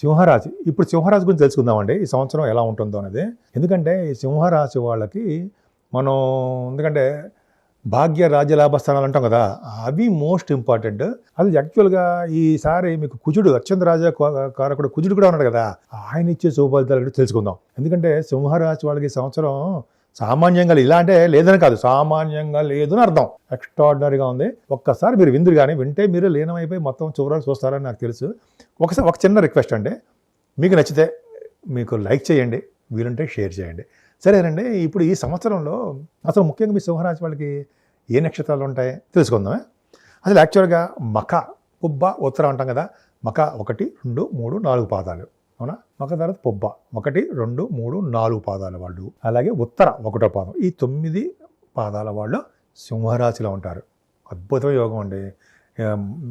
సింహరాశి. ఇప్పుడు సింహరాశి గురించి తెలుసుకుందామండి. ఈ సంవత్సరం ఎలా ఉంటుందో అనేది. ఎందుకంటే ఈ సింహరాశి వాళ్ళకి మనం ఎందుకంటే భాగ్య రాజ్య లాభస్థానాలు అంటాం కదా. అవి మోస్ట్ ఇంపార్టెంట్. అది యాక్చువల్గా ఈసారి మీకు కుజుడు అత్యంత రాజా కారకుడు కుజుడు కూడా ఉన్నాడు కదా. ఆయన ఇచ్చే శుభఫలితాలు కూడా తెలుసుకుందాం. ఎందుకంటే సింహరాశి వాళ్ళకి ఈ సంవత్సరం సామాన్యంగా ఇలా అంటే లేదని కాదు. సామాన్యంగా లేదు అని అర్థం. ఎక్స్ట్రాడినరీగా ఉంది. ఒక్కసారి మీరు విందురు కానీ వింటే మీరు లీనమైపోయి మొత్తం చివరాలు చూస్తారని నాకు తెలుసు. ఒకసారి ఒక చిన్న రిక్వెస్ట్ అండి. మీకు నచ్చితే మీకు లైక్ చేయండి. వీలుంటే షేర్ చేయండి. సరేనండి. ఇప్పుడు ఈ సంవత్సరంలో అసలు ముఖ్యంగా మీ సింహరాశి వాళ్ళకి ఏ నక్షత్రాలు ఉంటాయి తెలుసుకుందామే? అసలు యాక్చువల్గా మక ఉబ్బ ఉత్తరం అంటాం కదా. మక ఒకటి రెండు మూడు నాలుగు పాదాలు. అవునా? మక తర్వాత పొబ్బ. ఒకటి రెండు మూడు నాలుగు పాదాల వాళ్ళు. అలాగే ఉత్తర ఒకటో పాదం. ఈ తొమ్మిది పాదాల వాళ్ళు సింహరాశిలో ఉంటారు. అద్భుతమైన యోగం అండి.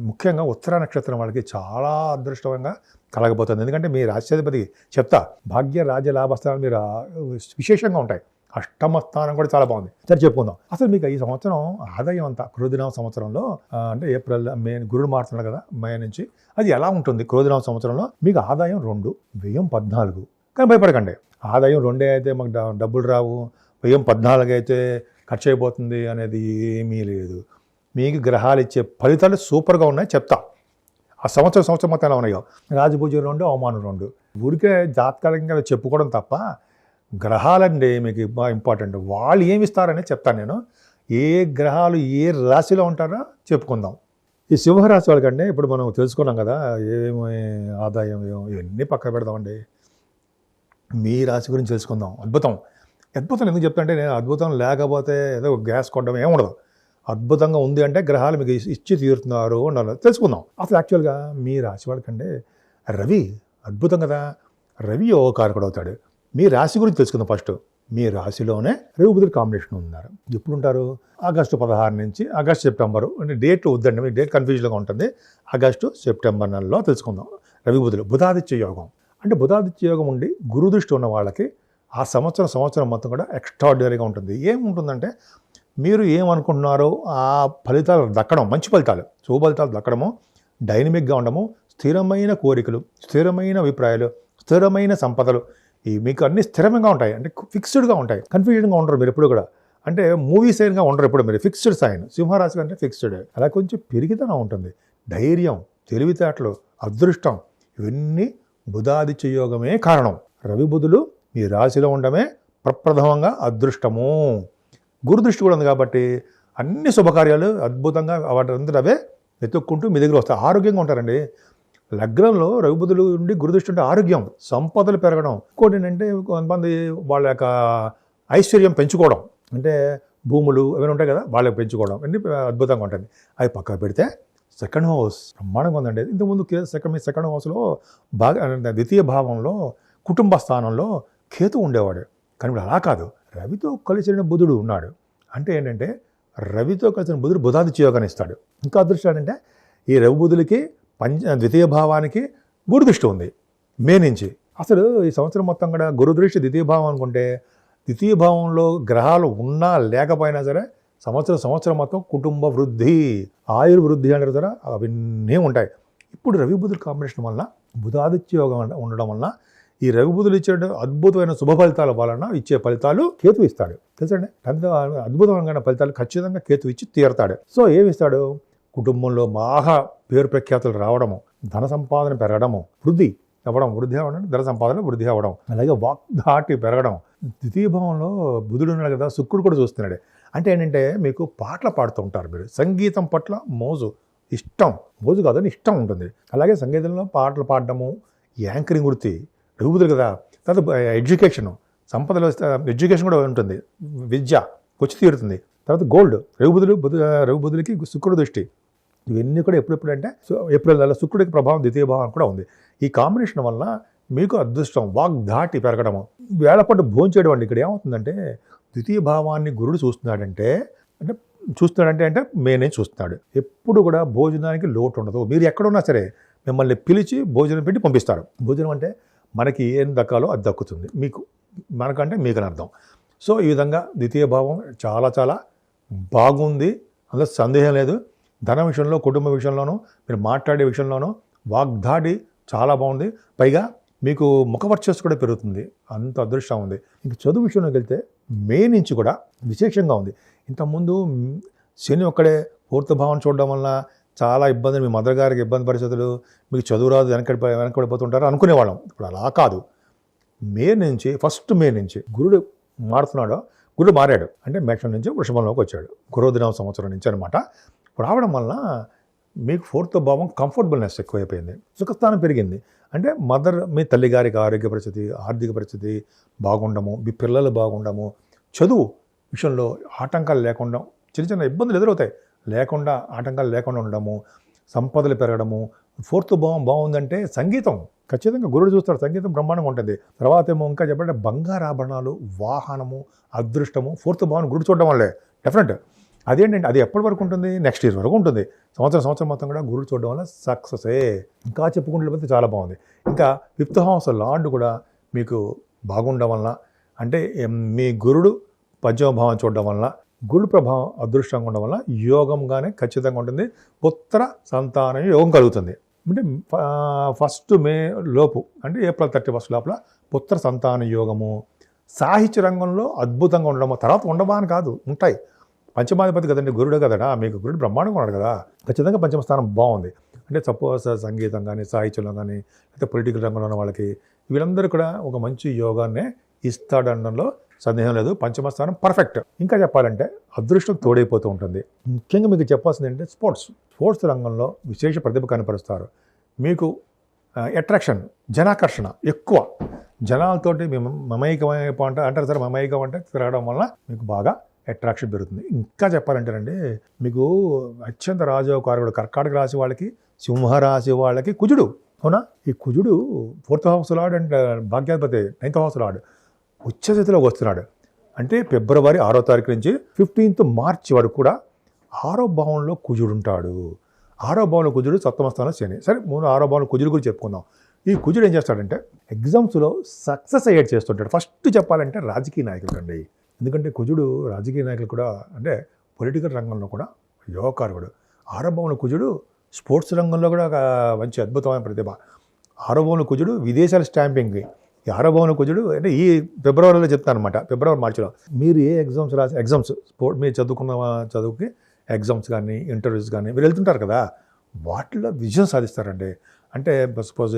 ముఖ్యంగా ఉత్తర నక్షత్రం వాళ్ళకి చాలా అదృష్టంగా కలగబోతుంది. ఎందుకంటే మీ రాష్ట్రాధిపతి చెప్తా భాగ్య రాజ్య లాభస్థానాలు మీరు విశేషంగా ఉంటాయి. అష్టమ స్థానం కూడా చాలా బాగుంది. సరే చెప్పుకుందాం. అసలు మీకు ఈ సంవత్సరం ఆదాయం అంతా క్రోధినామ సంవత్సరంలో అంటే ఏప్రిల్ మే గురుడు మారుతున్నాడు కదా మే నుంచి అది ఎలా ఉంటుంది? క్రోధినామ సంవత్సరంలో మీకు ఆదాయం రెండు వ్యయం పద్నాలుగు. కానీ భయపడకండి. ఆదాయం రెండే అయితే మాకు డబ్బులు రావు. వ్యయం పద్నాలుగు అయితే ఖర్చు అయిపోతుంది అనేది ఏమీ లేదు. మీకు గ్రహాలు ఇచ్చే ఫలితాలు సూపర్గా ఉన్నాయి చెప్తా. ఆ సంవత్సరం సంవత్సరం మొత్తం ఎలా ఉన్నాయో? రాజభూజం రెండు అవమానం రెండు. ఊరికే జాతకాలికంగా చెప్పుకోవడం తప్ప గ్రహాలండి మీకు బాగా ఇంపార్టెంట్. వాళ్ళు ఏమి ఇస్తారని చెప్తాను నేను. ఏ గ్రహాలు ఏ రాశిలో ఉంటారో చెప్పుకుందాం. ఈ సింహరాశి వాళ్ళకంటే ఇప్పుడు మనం తెలుసుకున్నాం కదా ఏమి ఆదాయం ఇవన్నీ పక్క పెడదామండి. మీ రాశి గురించి తెలుసుకుందాం. అద్భుతం. అద్భుతం ఎందుకు చెప్తాంటే నేను అద్భుతం లేకపోతే ఏదో గ్యాస్ కొట్టడం ఏమి ఉండదు. అద్భుతంగా ఉంది అంటే గ్రహాలు మీకు ఇచ్చి తీరుతున్నారు ఉండాలి తెలుసుకుందాం. అసలు యాక్చువల్గా మీ రాశి వాళ్ళకంటే రవి అద్భుతం కదా. రవి ఓ కారకుడు అవుతాడు. మీ రాశి గురించి తెలుసుకుందాం ఫస్ట్. మీ రాశిలోనే రవి బుధుడు కాంబినేషన్ ఉన్నారు. ఎప్పుడు ఉంటారు ఆగస్టు పదహారు నుంచి ఆగస్టు సెప్టెంబర్. అంటే డేట్ వద్దండి. మీ డేట్ కన్ఫ్యూజన్గా ఉంటుంది. ఆగస్టు సెప్టెంబర్ నెలలో తెలుసుకుందాం. రవి బుధుడు బుధాదిత్య యోగం. అంటే బుధాదిత్య యోగం ఉండి గురు దృష్టి ఉన్న వాళ్ళకి ఆ సంవత్సరం సంవత్సరం మొత్తం కూడా ఎక్స్ట్రాడినరీగా ఉంటుంది. ఏముంటుందంటే మీరు ఏమనుకుంటున్నారో ఆ ఫలితాలు దక్కడం మంచి ఫలితాలు శుభ ఫలితాలు దక్కడము డైనమిక్గా ఉండము స్థిరమైన కోరికలు స్థిరమైన అభిప్రాయాలు స్థిరమైన సంపదలు ఈ మీకు అన్ని స్థిరంగా ఉంటాయి. అంటే ఫిక్స్డ్గా ఉంటాయి. కన్ఫ్యూజన్గా ఉండరు మీరు ఎప్పుడు కూడా. అంటే మూవీ సైన్గా ఉండరు ఎప్పుడు మీరు. ఫిక్స్డ్ సైన్ సింహరాశి అంటే ఫిక్స్డ్ అలా కొంచెం పెరిగితనం ఉంటుంది. ధైర్యం తెలివితేటలు అదృష్టం ఇవన్నీ బుధాదిత్య యోగమే కారణం. రవి బుధులు మీ రాశిలో ఉండమే ప్రప్రథమంగా అదృష్టము. గురుదృష్టి కూడా ఉంది కాబట్టి అన్ని శుభకార్యాలు అద్భుతంగా వాటి అందరూ అవే వెతుక్కుంటూ మీ దగ్గర వస్తాయి. ఆరోగ్యంగా ఉంటారండి. లగ్నంలో రవిబుధులు ఉండి గురుదృష్టి ఉంటే ఆరోగ్యం సంపదలు పెరగడం ఇంకోటి ఏంటంటే కొంతమంది వాళ్ళ యొక్క ఐశ్వర్యం పెంచుకోవడం. అంటే భూములు అవన్నీ ఉంటాయి కదా వాళ్ళకి పెంచుకోవడం. అన్ని అద్భుతంగా ఉంటుంది అవి పక్కన పెడితే సెకండ్ హౌస్ బ్రహ్మాండంగా ఉందండి. ఇంతకుముందు కే- సెకండ్ మీ సెకండ్ హౌస్లో బాగా ద్వితీయ భావంలో కుటుంబ స్థానంలో కేతు ఉండేవాడు. కానీ ఇప్పుడు అలా కాదు. రవితో కలిసిన బుధుడు ఉన్నాడు. అంటే ఏంటంటే రవితో కలిసిన బుధుడు బుధాదిత్య యోగాన్ని ఇస్తాడు. ఇంకా అదృష్టం ఏంటంటే ఈ రవి బుధులకి పంచ ద్వితీయ భావానికి గురుదృష్టి ఉంది మే నుంచి. అసలు ఈ సంవత్సరం మొత్తం కూడా గురు దృష్టి ద్వితీయ భావం అనుకుంటే ద్వితీయ భావంలో గ్రహాలు ఉన్నా లేకపోయినా సరే సంవత్సరం సంవత్సరం మొత్తం కుటుంబ వృద్ధి ఆయుర్వృద్ధి అంటారు సరే అవన్నీ ఉంటాయి. ఇప్పుడు రవి బుధుల కాంబినేషన్ వలన బుధాదిత్య యోగం ఉండడం వలన ఈ రవి బుధులు ఇచ్చే అద్భుతమైన శుభ ఫలితాల వలన ఇచ్చే ఫలితాలు కేతు ఇస్తాడు. తెలుసండి? అంత అద్భుతమైన ఫలితాలు ఖచ్చితంగా కేతు ఇచ్చి తీరతాడు. సో ఏమిస్తాడు కుటుంబంలో బాగా పేరు ప్రఖ్యాతులు రావడము ధన సంపాదన పెరగడము వృద్ధి అవ్వడం వృద్ధి అవ్వడం ధన సంపాదన వృద్ధి అవ్వడం అలాగే వాగ్ధాటి పెరగడం. ద్వితీయ భావంలో బుధుడు ఉన్నాడు కదా శుక్రుడు కూడా చూస్తున్నాడు. అంటే ఏంటంటే మీకు పాటలు పాడుతూ ఉంటారు మీరు. సంగీతం పట్ల మోజు ఇష్టం. మోజు కాదని ఇష్టం ఉంటుంది. అలాగే సంగీతంలో పాటలు పాడడము యాంకరింగ్ వృత్తి రఘుబుధులు కదా తర్వాత ఎడ్యుకేషన్. సంపదలో ఎడ్యుకేషన్ కూడా ఉంటుంది. విద్య వచ్చి తీరుతుంది. తర్వాత గోల్డ్ రఘుబుధులు బుధ రఘుబుధులకి శుక్రుడు దృష్టి. ఇవన్నీ కూడా ఎప్పుడెప్పుడు అంటే సో- ఏప్రిల్ నెల శుక్రుడికి ప్రభావం ద్వితీయ భావం కూడా ఉంది. ఈ కాంబినేషన్ వల్ల మీకు అదృష్టం వాగ్ధాటి పెరగడము వేళపాటు భోజనం చేయడం అండి. ఇక్కడ ఏమవుతుందంటే ద్వితీయ భావాన్ని గురుడు చూస్తున్నాడంటే అంటే చూస్తున్నాడంటే అంటే మేనే చూస్తున్నాడు. ఎప్పుడు కూడా భోజనానికి లోటు ఉండదు మీరు ఎక్కడున్నా సరే మిమ్మల్ని పిలిచి భోజనం పెట్టి పంపిస్తారు. భోజనం అంటే మనకి ఏం దక్కాలో అది దక్కుతుంది. మీకు మనకంటే మీకు అర్థం. సో ఈ విధంగా ద్వితీయ భావం చాలా చాలా బాగుంది. అందులో సందేహం లేదు. ధన విషయంలో కుటుంబ విషయంలోనూ మీరు మాట్లాడే విషయంలోనూ వాగ్దాడి చాలా బాగుంది. పైగా మీకు ముఖవర్చస్సు కూడా పెరుగుతుంది. అంత అదృష్టం ఉంది. ఇంక చదువు విషయంలోకి వెళ్తే మే నుంచి కూడా విశేషంగా ఉంది. ఇంతకుముందు శని ఒక్కడే పూర్తి భావం చూడడం వల్ల చాలా ఇబ్బందులు. మీ మదర్ గారికి ఇబ్బంది పరిస్థితులు. మీకు చదువు రాదు వెనకడి వెనకబడిపోతుంటారు అనుకునేవాళ్ళం ఇప్పుడు అలా కాదు. మే నుంచి ఫస్ట్ మే నుంచి గురుడు మారుతున్నాడో. గురుడు మారాడు. అంటే మేషం నుంచి వృషభంలోకి వచ్చాడు. గురుదినం సంవత్సరం నుంచి అనమాట రావడం వలన మీకు ఫోర్త్ భావం కంఫర్టబుల్నెస్ ఎక్కువైపోయింది. సుఖస్థానం పెరిగింది. అంటే మదర్ మీ తల్లిగారికి ఆరోగ్య పరిస్థితి ఆర్థిక పరిస్థితి బాగుండము మీ పిల్లలు బాగుండము చదువు విషయంలో ఆటంకాలు లేకుండా చిన్న చిన్న ఇబ్బందులు ఎదురవుతాయి. లేకుండా ఆటంకాలు లేకుండా ఉండడము సంపదలు పెరగడము ఫోర్త్ భావం బాగుందంటే సంగీతం. ఖచ్చితంగా గురుడు చూస్తాడు సంగీతం బ్రహ్మాండంగా ఉంటుంది. తర్వాత ఏమో ఇంకా చెప్పంటే బంగారాభరణాలు వాహనము అదృష్టము ఫోర్త్ భావం గురుడు చూడడం వల్లే. డెఫినెట్. అదేంటంటే అది ఎప్పటి వరకు ఉంటుంది? నెక్స్ట్ ఇయర్ వరకు ఉంటుంది. సంవత్సరం సంవత్సరం మొత్తం కూడా గురుడు చూడడం వల్ల సక్సెసే ఇంకా చెప్పుకుంటే పోతే చాలా బాగుంది. ఇంకా ఫిఫ్త్ హౌస్ లార్డ్ కూడా మీకు బాగుండడం వలన అంటే మీ గురుడు పంచమ భావం చూడడం వలన గురుడు ప్రభావం అదృష్టంగా ఉండడం వల్ల యోగంగానే ఖచ్చితంగా ఉంటుంది. పుత్ర సంతానం యోగం కలుగుతుంది. అంటే ఫ- ఫస్ట్ మే లోపు అంటే ఏప్రిల్ థర్టీ ఫస్ట్ లోపల పుత్ర సంతాన యోగము సాహిత్య రంగంలో అద్భుతంగా ఉండడం తర్వాత ఉండమా అని కాదు ఉంటాయి. పంచమాధిపతి కదండి గురుడు కదడా మీకు గురుడు బ్రహ్మాండంగా ఉన్నాడు కదా. ఖచ్చితంగా పంచమ స్థానం బాగుంది. అంటే సపోజ్ సంగీతం కానీ సాహిత్యంలో కానీ లేకపోతే పొలిటికల్ రంగంలో ఉన్న వాళ్ళకి వీళ్ళందరూ కూడా ఒక మంచి యోగాన్నే ఇస్తాడనడంలో సందేహం లేదు. పంచమ స్థానం పర్ఫెక్ట్ ఇంకా చెప్పాలంటే అదృష్టం తోడైపోతూ ఉంటుంది. ముఖ్యంగా మీకు చెప్పాల్సింది ఏంటంటే స్పోర్ట్స్. స్పోర్ట్స్ రంగంలో విశేష ప్రతిభ కనపరుస్తారు. మీకు అట్రాక్షన్ జనాకర్షణ ఎక్కువ. జనాలతోటి మేము మమైకమైపో అంటే అంటారు సార్ మమైకం అంటే తిరగడం వల్ల మీకు బాగా అట్రాక్షన్ పెరుగుతుంది. ఇంకా చెప్పాలంటేనండి మీకు అత్యంత రాజోకారుడు కర్కాటక రాశి వాళ్ళకి సింహరాశి వాళ్ళకి కుజుడు అవునా? ఈ కుజుడు ఫోర్త్ హౌస్ లాడ్ అండ్ భాగ్యాధిపతి నైన్త్ హౌస్ లాడ్ ఉచ్చస్థితిలోకి వస్తున్నాడు. అంటే ఫిబ్రవరి ఆరో తారీఖు నుంచి ఫిఫ్టీన్త్ మార్చి వరకు కూడా ఆరో భావంలో కుజుడు ఉంటాడు. ఆరో భావంలో కుజుడు సప్తమ స్థానంలో శని. సరే మూడు ఆరో భావంలో కుజుడు గురించి చెప్పుకుందాం. ఈ కుజుడు ఏం చేస్తాడంటే ఎగ్జామ్స్లో సక్సెస్ అయ్యేట్ చేస్తుంటాడు. ఫస్ట్ చెప్పాలంటే రాజకీయ నాయకులు అండి ఎందుకంటే కుజుడు రాజకీయ నాయకులు కూడా అంటే పొలిటికల్ రంగంలో కూడా యోగకారకుడు. ఆరంభంలో కుజుడు స్పోర్ట్స్ రంగంలో కూడా ఒక మంచి అద్భుతమైన ప్రతిభ. ఆరో కుజుడు విదేశాల స్టాంపింగ్కి ఈ ఆరో కుజుడు అంటే ఈ ఫిబ్రవరిలో చెప్తాను అనమాట ఫిబ్రవరి మార్చిలో. మీరు ఏ ఎగ్జామ్స్ రాసి ఎగ్జామ్స్ స్పోర్ట్ మీరు చదువుకున్న చదువుకి ఎగ్జామ్స్ కానీ ఇంటర్వ్యూస్ కానీ మీరు వెళ్తుంటారు కదా. వాటిలో విజయం సాధిస్తారండి. అంటే సపోజ్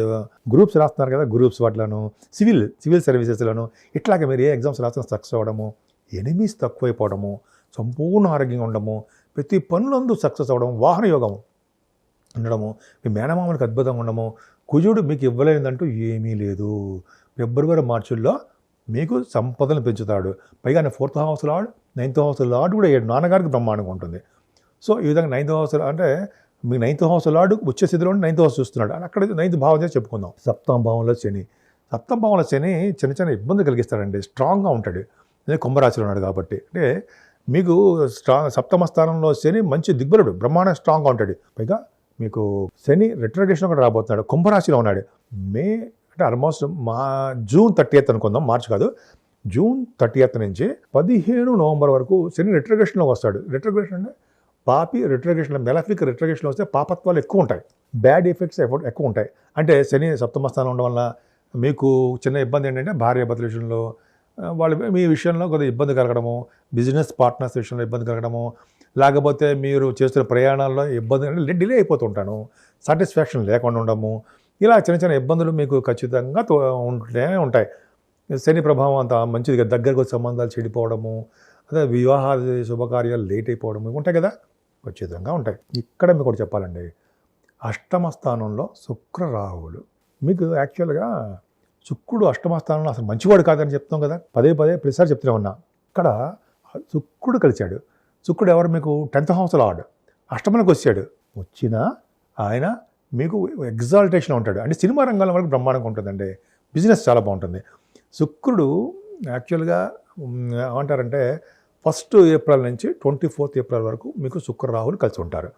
గ్రూప్స్ రాస్తున్నారు కదా గ్రూప్స్ వాటిలోను సివిల్ సివిల్ సర్వీసెస్లోను ఇట్లాగే మీరు ఏ ఎగ్జామ్స్ రాసిన సక్సెస్ అవ్వడము ఎనిమీస్ తక్కువైపోవడము సంపూర్ణ ఆరోగ్యంగా ఉండడము ప్రతి పనులందు సక్సెస్ అవ్వడం వాహన యోగము ఉండడము మీ మేనమామలకు అద్భుతంగా ఉండము కుజుడు మీకు ఇవ్వలేదంటూ ఏమీ లేదు. ఫిబ్రవరి మార్చిల్లో మీకు సంపదను పెంచుతాడు. పైగా fourth house lord ninth house lord కూడా ఏడు నాన్నగారికి బ్రహ్మాండంగా ఉంటుంది. సో ఈ విధంగా నైన్త్ హౌస్ అంటే మీ నైన్త్ హౌస్ లాడ్ వచ్చే స్థితిలో నైన్త్ హౌస్ చూస్తున్నాడు. అక్కడ నైన్త్ భావం చెప్పుకుందాం. సప్తమ భావంలో శని. సప్తమ భావంలో శని చిన్న చిన్న ఇబ్బంది కలిగిస్తాడండి. స్ట్రాంగ్గా ఉంటాడు. కుంభరాశిలో ఉన్నాడు కాబట్టి. అంటే మీకు స్ట్రాంగ్ సప్తమ స్థానంలో శని మంచి దిగ్బలుడు బ్రహ్మాండ స్ట్రాంగ్గా ఉంటాడు. పైగా మీకు శని రిట్రగేషన్ కూడా రాబోతున్నాడు కుంభరాశిలో ఉన్నాడు. మే అంటే ఆల్మోస్ట్ మా జూన్ థర్టీ ఎయిత్ అనుకుందాం మార్చ్ కాదు. జూన్ థర్టీ ఎయిత్ నుంచి పదిహేను నవంబర్ వరకు శని రిట్రగేషన్లో వస్తాడు. రిట్రగేషన్ అంటే పాపి రిట్రగేషన్ మెలఫిక్ రిట్రగేషన్లో వస్తే పాపత్వాలు ఎక్కువ ఉంటాయి. బ్యాడ్ ఎఫెక్ట్స్ ఎఫెక్ట్ ఎక్కువ ఉంటాయి. అంటే శని సప్తమ స్థానం ఉండడం వల్ల మీకు చిన్న ఇబ్బంది ఏంటంటే భార్య భర్తల విషయంలో వాళ్ళ మీ విషయంలో కొద్దిగా ఇబ్బంది కలగడము బిజినెస్ పార్ట్నర్స్ విషయంలో ఇబ్బంది కలగడము లేకపోతే మీరు చేస్తున్న ప్రయాణాల్లో ఇబ్బంది అంటే డిలే అయిపోతుంటాను. సాటిస్ఫాక్షన్ లేకుండా ఉండడము ఇలా చిన్న చిన్న ఇబ్బందులు మీకు ఖచ్చితంగా తో- ఉంటూనే ఉంటాయి. శని ప్రభావం అంత మంచిదిగా దగ్గరకు సంబంధాలు చెడిపోవడము అదే వివాహ శుభకార్యాలు లేట్ అయిపోవడము ఉంటాయి కదా ఖచ్చితంగా ఉంటాయి. ఇక్కడ మీకు ఒకటి చెప్పాలండి. అష్టమ స్థానంలో శుక్ర రాహువులు. మీకు యాక్చువల్గా శుక్రుడు అష్టమ స్థానంలో అసలు మంచివాడు కాదని చెప్తాం కదా. పదే పదే ప్రతిసారి చెప్తూనే ఉన్నా. ఇక్కడ శుక్రుడు కలిశాడు. శుక్రుడు ఎవరు మీకు? టెన్త్ హౌస్లో ఆడు అష్టమంలోకి వచ్చాడు. వచ్చినా ఆయన మీకు ఎగ్జాల్టేషన్ ఉంటాడు. అంటే సినిమా రంగంలో వరకు బ్రహ్మాండంగా ఉంటుందండి. బిజినెస్ చాలా బాగుంటుంది. శుక్రుడు యాక్చువల్గా ఏమంటారంటే ఫస్ట్ ఏప్రిల్ నుంచి ట్వంటీ ఫోర్త్ ఏప్రిల్ వరకు మీకు శుక్రరాహులు కలిసి ఉంటారు.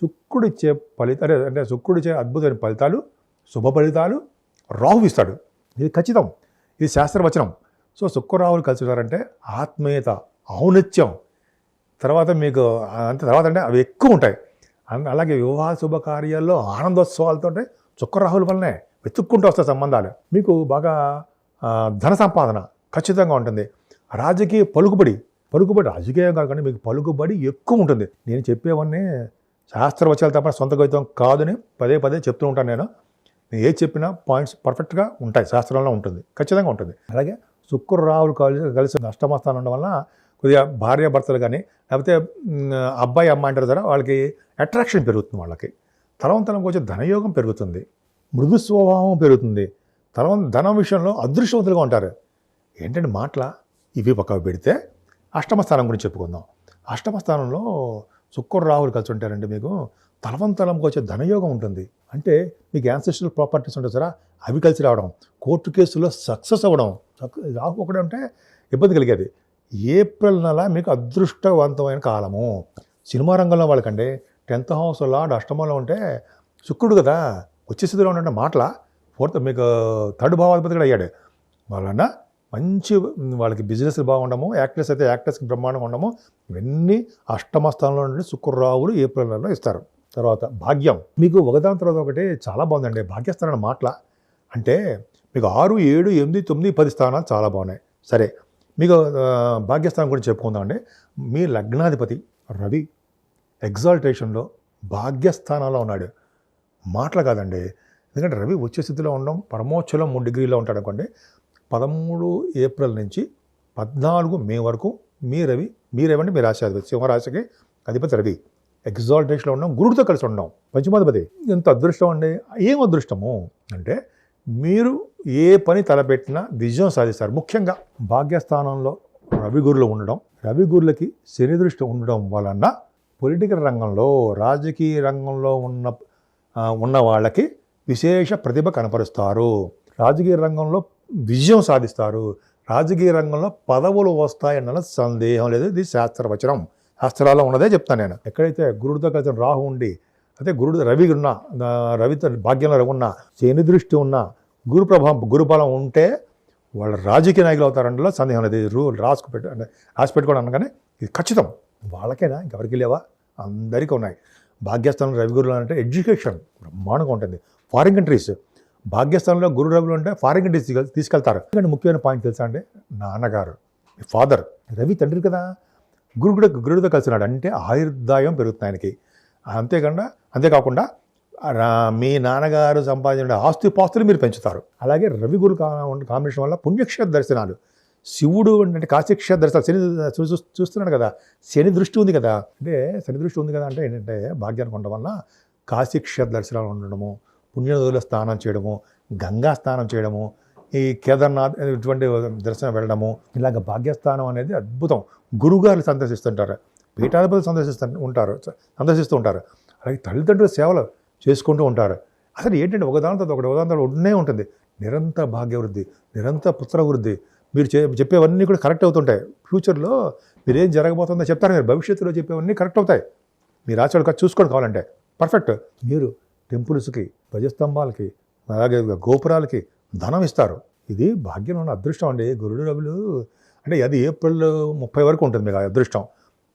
శుక్రుడు ఇచ్చే ఫలితాలు అంటే శుక్రుడు ఇచ్చే అద్భుతమైన ఫలితాలు శుభ ఫలితాలు రాహు ఇస్తాడు. ఇది ఖచ్చితం. ఇది శాస్త్రవచనం. సో శుక్రరావులు కలిసి ఉన్నారంటే ఆత్మీయత ఔన్నత్యం. తర్వాత మీకు అంత తర్వాత అంటే అవి ఎక్కువ ఉంటాయి. అలాగే వివాహ శుభకార్యాల్లో ఆనందోత్సవాలతో శుక్రరాహుల వల్లనే వెతుక్కుంటూ వస్తాయి సంబంధాలు. మీకు బాగా ధన సంపాదన ఖచ్చితంగా ఉంటుంది. రాజకీయ పలుకుబడి పలుకుబడి రాజకీయం కాకుండా మీకు పలుకుబడి ఎక్కువ ఉంటుంది. నేను చెప్పేవన్నీ శాస్త్రవచనాలు తప్ప సొంత గౌతం కాదని పదే పదే చెప్తూ ఉంటాను నేను. నేను ఏది చెప్పినా పాయింట్స్ పర్ఫెక్ట్గా ఉంటాయి శాస్త్రంలో ఉంటుంది ఖచ్చితంగా ఉంటుంది. అలాగే శుక్ర రాహులు కలిసి కలిసి అష్టమస్థానం ఉండడం వల్ల కొద్దిగా భార్య భర్తలు కానీ లేకపోతే అబ్బాయి అమ్మాయి అంటారు కదా వాళ్ళకి అట్రాక్షన్ పెరుగుతుంది వాళ్ళకి. తలం తలం కొంచెం ధనయోగం పెరుగుతుంది మృదు స్వభావం పెరుగుతుంది. తలవం ధనం విషయంలో అదృష్టవంతులుగా ఉంటారు. ఏంటంటే మాటల? ఇవి పక్కకు పెడితే అష్టమ స్థానం గురించి చెప్పుకుందాం. అష్టమ స్థానంలో శుక్ర రాహులు కలిసి ఉంటారండి మీకు. తలవంతలంకి వచ్చే ధనయోగం ఉంటుంది. అంటే మీకు యాన్సెస్ట్రల్ ప్రాపర్టీస్ ఉంటాయి సరే అవి కలిసి రావడం కోర్టు కేసులో సక్సెస్ అవ్వడం. సక్- రాహు ఒకటే ఉంటే ఇబ్బంది కలిగేది. ఏప్రిల్ నెల మీకు అదృష్టవంతమైన కాలము. సినిమా రంగంలో వాళ్ళకండి టెన్త్ హౌస్ లాడ్ అష్టమంలో ఉంటే శుక్రుడు కదా వచ్చే స్థితిలో ఉండే మాటల. ఫోర్త్ మీకు థర్డ్ భావాధిపతి కూడా అయ్యాడు. వలన మంచి వాళ్ళకి బిజినెస్ బాగుండము యాక్టర్స్ అయితే యాక్టర్స్కి బ్రహ్మాండంగా ఉండము. ఇవన్నీ అష్టమ స్థానంలో నుండి శుక్రరావులు ఏప్రిల్ నెలలో ఇస్తారు. తర్వాత భాగ్యం. మీకు ఒకదాని తర్వాత ఒకటి చాలా బాగుందండి. భాగ్యస్థానం మాటల అంటే మీకు ఆరు ఏడు ఎనిమిది తొమ్మిది పది స్థానాలు చాలా బాగున్నాయి. సరే మీకు భాగ్యస్థానం భాగ్యస్థానం గురించి చెప్పుకుందామండి మీ లగ్నాధిపతి రవి ఎగ్జాల్టేషన్లో భాగ్యస్థానంలో ఉన్నాడు. మాటలు కాదండి. ఎందుకంటే రవి వచ్చే స్థితిలో ఉండడం పరమోచ్చలో మూడు డిగ్రీలో ఉంటాడు అనుకోండి. పదమూడు ఏప్రిల్ నుంచి పద్నాలుగు మే వరకు మీ రవి మీ రవి అంటే మీ రాశి అధిపతి సింహరాశికి అధిపతి రవి. ఎగ్జాల్టేషన్లో ఉండడం గురుడితో కలిసి ఉండడం పంచమాధిపతి ఎంత అదృష్టం అండి? ఏం అదృష్టము? అంటే మీరు ఏ పని తలపెట్టినా విజయం సాధిస్తారు. ముఖ్యంగా భాగ్యస్థానంలో రవి గురులు ఉండడం రవి గురులకి శని దృష్టి ఉండడం వలన పొలిటికల్ రంగంలో రాజకీయ రంగంలో ఉన్న ఉన్న వాళ్ళకి విశేష ప్రతిభ కనపరుస్తారు. రాజకీయ రంగంలో విజయం సాధిస్తారు. రాజకీయ రంగంలో పదవులు వస్తాయన్న సందేహం లేదు. ఇది శాస్త్రవచనం. శాస్త్రాల్లో ఉన్నదే చెప్తాను నేను. ఎక్కడైతే గురుడితో కలిసిన రాహు ఉండి అయితే గురుడు రవి ఉన్నా రవితో భాగ్యంలో రవి ఉన్న శని దృష్టి ఉన్న గురు ప్రభావం గురుబలం ఉంటే వాళ్ళు రాజకీయ నాయకులు అవుతారంటే సందేహం లేదు. రూల్ రాసుకు పెట్టు అంటే రాసి పెట్టుకోవడం అనగానే ఇది ఖచ్చితం. వాళ్ళకేనా? ఇంకెవరికి లేవా? అందరికీ ఉన్నాయి. భాగ్యస్థానం రవి గురులు అంటే ఎడ్యుకేషన్ బ్రహ్మాండంగా ఉంటుంది. ఫారిన్ కంట్రీస్ భాగ్యస్థానంలో గురు రవులు అంటే ఫారిన్ కంట్రీస్ తీసుకెళ్తారు. ఎందుకంటే ముఖ్యమైన పాయింట్ తెలుసా అంటే నాన్నగారు ఫాదర్ రవి తండ్రి కదా? గురుడు గురుడితో కలిసినాడు. అంటే ఆయుర్దాయం పెరుగుతుంది ఆయనకి. అంతేకాకుండా అంతేకాకుండా రా- మీ నాన్నగారు సంపాదించిన ఆస్తి పాస్తులు మీరు పెంచుతారు. అలాగే రవి గురు కాంబినేషన్ వల్ల పుణ్యక్షేత్ర దర్శనాలు. శివుడు అంటే కాశీక్షేత్ర దర్శనాలు. శని చూ- చూస్తున్నాడు కదా. శని దృష్టి ఉంది కదా. అంటే శని దృష్టి ఉంది కదా అంటే ఏంటంటే భాగ్యానికి ఉండడం వల్ల కాశీక్షేత్ర దర్శనాలు ఉండడము పుణ్యనదుల స్నానం చేయడము గంగా స్నానం చేయడము ఈ కేదార్నాథ్ ఇటువంటి దర్శనం వెళ్ళడము ఇలాగ భాగ్యస్థానం అనేది అద్భుతం. గురుగారు సందర్శిస్తుంటారు. పీఠాధిపతులు సందర్శిస్తూ ఉంటారు సందర్శిస్తూ ఉంటారు. అలాగే తల్లిదండ్రుల సేవలు చేసుకుంటూ ఉంటారు. అసలు ఏంటంటే ఒకదాని తర్వాత ఒకటి ఒకదాని తర్వాత ఉంటూనే ఉంటుంది. నిరంతర భాగ్యవృద్ధి నిరంతర పుత్రవృద్ధి. మీరు చె చెప్పేవన్నీ కూడా కరెక్ట్ అవుతుంటాయి. ఫ్యూచర్లో మీరు ఏం జరగబోతుందో చెప్తారు. మీరు భవిష్యత్తులో చెప్పేవన్నీ కరెక్ట్ అవుతాయి. మీరు ఆచరణ చూసుకోండి కావాలంటే. పర్ఫెక్ట్. మీరు టెంపుల్స్కి ధ్వజస్తంభాలకి అలాగే గోపురాలకి ధనం ఇస్తారు ఇది భాగ్యంలో ఉన్న అదృష్టం అండి. గురుడు రవులు అంటే అది ఏప్రిల్ ముప్పై వరకు ఉంటుంది మీకు ఆ అదృష్టం.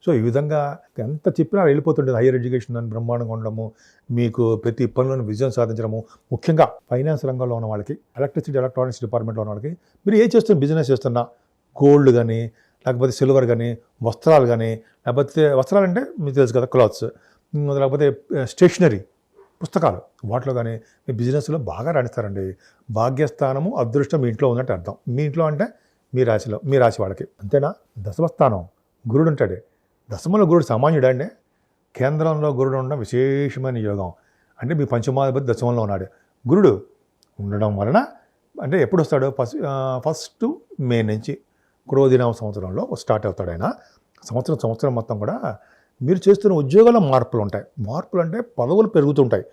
సో ఈ విధంగా ఎంత చెప్పినా వెళ్ళిపోతుంటుంది హైయర్ ఎడ్యుకేషన్ అని బ్రహ్మాండంగా ఉండడము మీకు ప్రతి పనులను విజయం సాధించడము. ముఖ్యంగా ఫైనాన్స్ రంగంలో ఉన్న వాళ్ళకి ఎలక్ట్రిసిటీ ఎలక్ట్రానిక్స్ డిపార్ట్మెంట్లో ఉన్న వాళ్ళకి మీరు ఏ చేస్తున్న బిజినెస్ చేస్తున్నా గోల్డ్ కానీ లేకపోతే సిల్వర్ కానీ వస్త్రాలు కానీ లేకపోతే వస్త్రాలు అంటే మీకు తెలుసు కదా క్లాత్స్ లేకపోతే eh, స్టేషనరీ పుస్తకాలు. వాటిలో కానీ మీ బిజినెస్లో బాగా రాణిస్తారండి. భాగ్యస్థానము అదృష్టం మీ ఇంట్లో ఉందంటే అర్థం. మీ ఇంట్లో అంటే మీ రాశిలో మీ రాశి వాళ్ళకి. అంతేనా? దశమస్థానం. గురుడు ఉంటాడు. దశమంలో గురుడు సామాన్యుడు అండి? కేంద్రంలో గురుడు ఉండడం విశేషమైన యోగం. అంటే మీ పంచమాధిపతి దశమంలో ఉన్నాడు. గురుడు ఉండడం వలన అంటే ఎప్పుడు వస్తాడు? ఫస్ట్ ఫస్ట్ మే నుంచి క్రోధినామ సంవత్సరంలో స్టార్ట్ అవుతాడు ఆయన. సంవత్సరం సంవత్సరం మొత్తం కూడా మీరు చేస్తున్న ఉద్యోగాల మార్పులు ఉంటాయి. మార్పులు అంటే పదవులు పెరుగుతుంటాయి.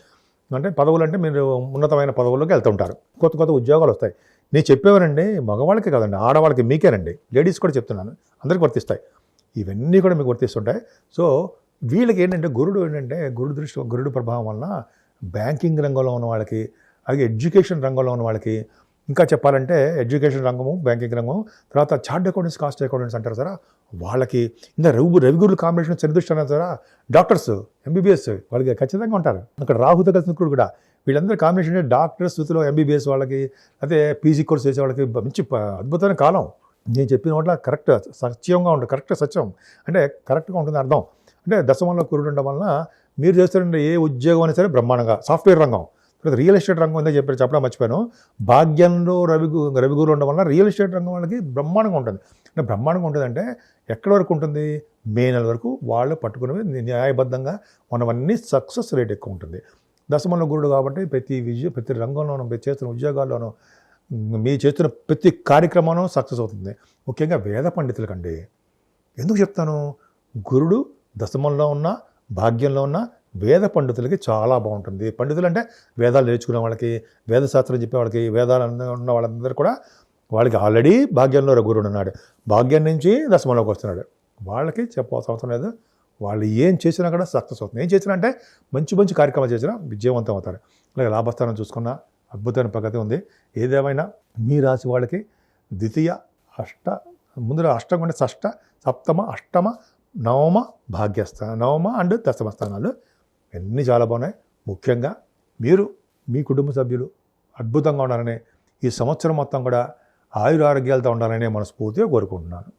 అంటే పదవులు అంటే మీరు ఉన్నతమైన పదవుల్లోకి వెళ్తుంటారు. కొత్త కొత్త ఉద్యోగాలు వస్తాయి. నేను చెప్పేవారండి మగవాళ్ళకి కాదండి ఆడవాళ్ళకి మీకేనండి. లేడీస్ కూడా చెప్తున్నాను అందరికి వర్తిస్తాయి. ఇవన్నీ కూడా మీకు వర్తిస్తుంటాయి. సో వీళ్ళకి ఏంటంటే గురుడు ఏంటంటే గురుడు దృష్టి గురుడు ప్రభావం వలన బ్యాంకింగ్ రంగంలో ఉన్న వాళ్ళకి అలాగే ఎడ్యుకేషన్ రంగంలో ఉన్న వాళ్ళకి ఇంకా చెప్పాలంటే ఎడ్యుకేషన్ రంగము బ్యాంకింగ్ రంగం తర్వాత చార్ట్ అకౌంటెంట్స్ కాస్ట్ అకౌంటెంట్స్ అంటారు సారా. వాళ్ళకి ఇంకా రవి రవిగురుల కాంబినేషన్ చరిదృష్టి సారా. డాక్టర్స్ ఎంబీబీఎస్ వాళ్ళకి ఖచ్చితంగా ఉంటారు. అక్కడ రాహుత కలిసిన కూడా కూడా. వీళ్ళందరూ కాంబినేషన్ అంటే డాక్టర్స్ స్థితిలో ఎంబీబీఎస్ వాళ్ళకి అదే పీజీ కోర్స్ చేసే వాళ్ళకి మంచి అద్భుతమైన కాలం. నేను చెప్పిన వాటిలో కరెక్ట్ సత్యంగా ఉంటుంది కరెక్ట్ సత్యం. అంటే కరెక్ట్గా ఉంటుంది అర్థం. అంటే దశమంలో కురుడు ఉండడం వలన మీరు చేస్తున్న ఏ ఉద్యోగం అయినా సరే బ్రహ్మాండంగా సాఫ్ట్వేర్ రంగం. ఇక్కడ రియల్ ఎస్టేట్ రంగం ఉందో చెప్పి చెప్పడం మర్చిపోయాను. భాగ్యంలో రవిగు రవిగురు ఉండడం వల్ల రియల్ ఎస్టేట్ రంగం వాళ్ళకి బ్రహ్మాండంగా ఉంటుంది. అంటే బ్రహ్మాండంగా ఉంటుందంటే ఎక్కడి వరకు ఉంటుంది? మే నెల వరకు వాళ్ళు పట్టుకునేవి న్యాయబద్ధంగా మనవన్నీ సక్సెస్ రేట్ ఎక్కువ ఉంటుంది. దశమంలో గురుడు కాబట్టి ప్రతి విజయ ప్రతి రంగంలోనూ మీరు చేస్తున్న ఉద్యోగాల్లోనూ మీ చేస్తున్న ప్రతి కార్యక్రమంలో సక్సెస్ అవుతుంది. ముఖ్యంగా వేద పండితులకండి. ఎందుకు చెప్తాను? గురుడు దశమంలో ఉన్న భాగ్యంలో ఉన్న వేద పండితులకి చాలా బాగుంటుంది. పండితులు అంటే వేదాలు నేర్చుకునే వాళ్ళకి వేదశాస్త్రం చెప్పే వాళ్ళకి వేదాలు ఉన్న వాళ్ళందరూ కూడా వాళ్ళకి ఆల్రెడీ భాగ్యంలో రఘురుడు ఉన్నాడు. భాగ్యం నుంచి దశమంలోకి వస్తున్నాడు. వాళ్ళకి చెప్పవలసిన అవసరం లేదు. వాళ్ళు ఏం చేసినా కూడా సక్సెస్ అవుతుంది. ఏం చేసినా అంటే మంచి మంచి కార్యక్రమాలు చేసినా విజయవంతం అవుతారు. అలాగే లాభస్థానం చూసుకున్న అద్భుతమైన ప్రగతి ఉంది. ఏదేమైనా మీ రాశి వాళ్ళకి ద్వితీయ అష్ట ముందు అష్టం కంటే షష్ట సప్తమ అష్టమ నవమ భాగ్యస్థాన నవమ అండ్ దశమ స్థానాలు అన్నీ చాలా బాగున్నాయి. ముఖ్యంగా మీరు మీ కుటుంబ సభ్యులు అద్భుతంగా ఉండాలని ఈ సంవత్సరం మొత్తం కూడా ఆయురారోగ్యాలతో ఉండాలని మనస్ఫూర్తిగా కోరుకుంటున్నాను.